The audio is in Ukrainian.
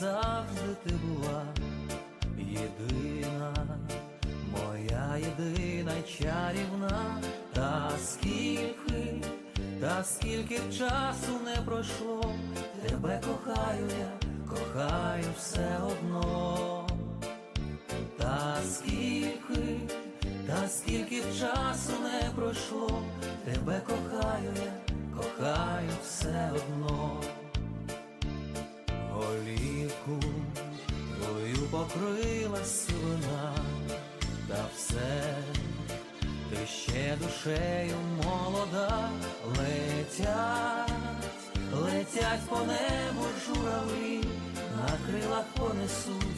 завжди ти була. Єдина, моя єдина чарівна, та скільки, та скільки часу не пройшло, тебе кохаю я, кохаю все одно. Та скільки, та скільки часу не пройшло, тебе кохаю покрила сивина, та все ти ще душею молода, летять, летять по небу журавлі, на крилах понесуть.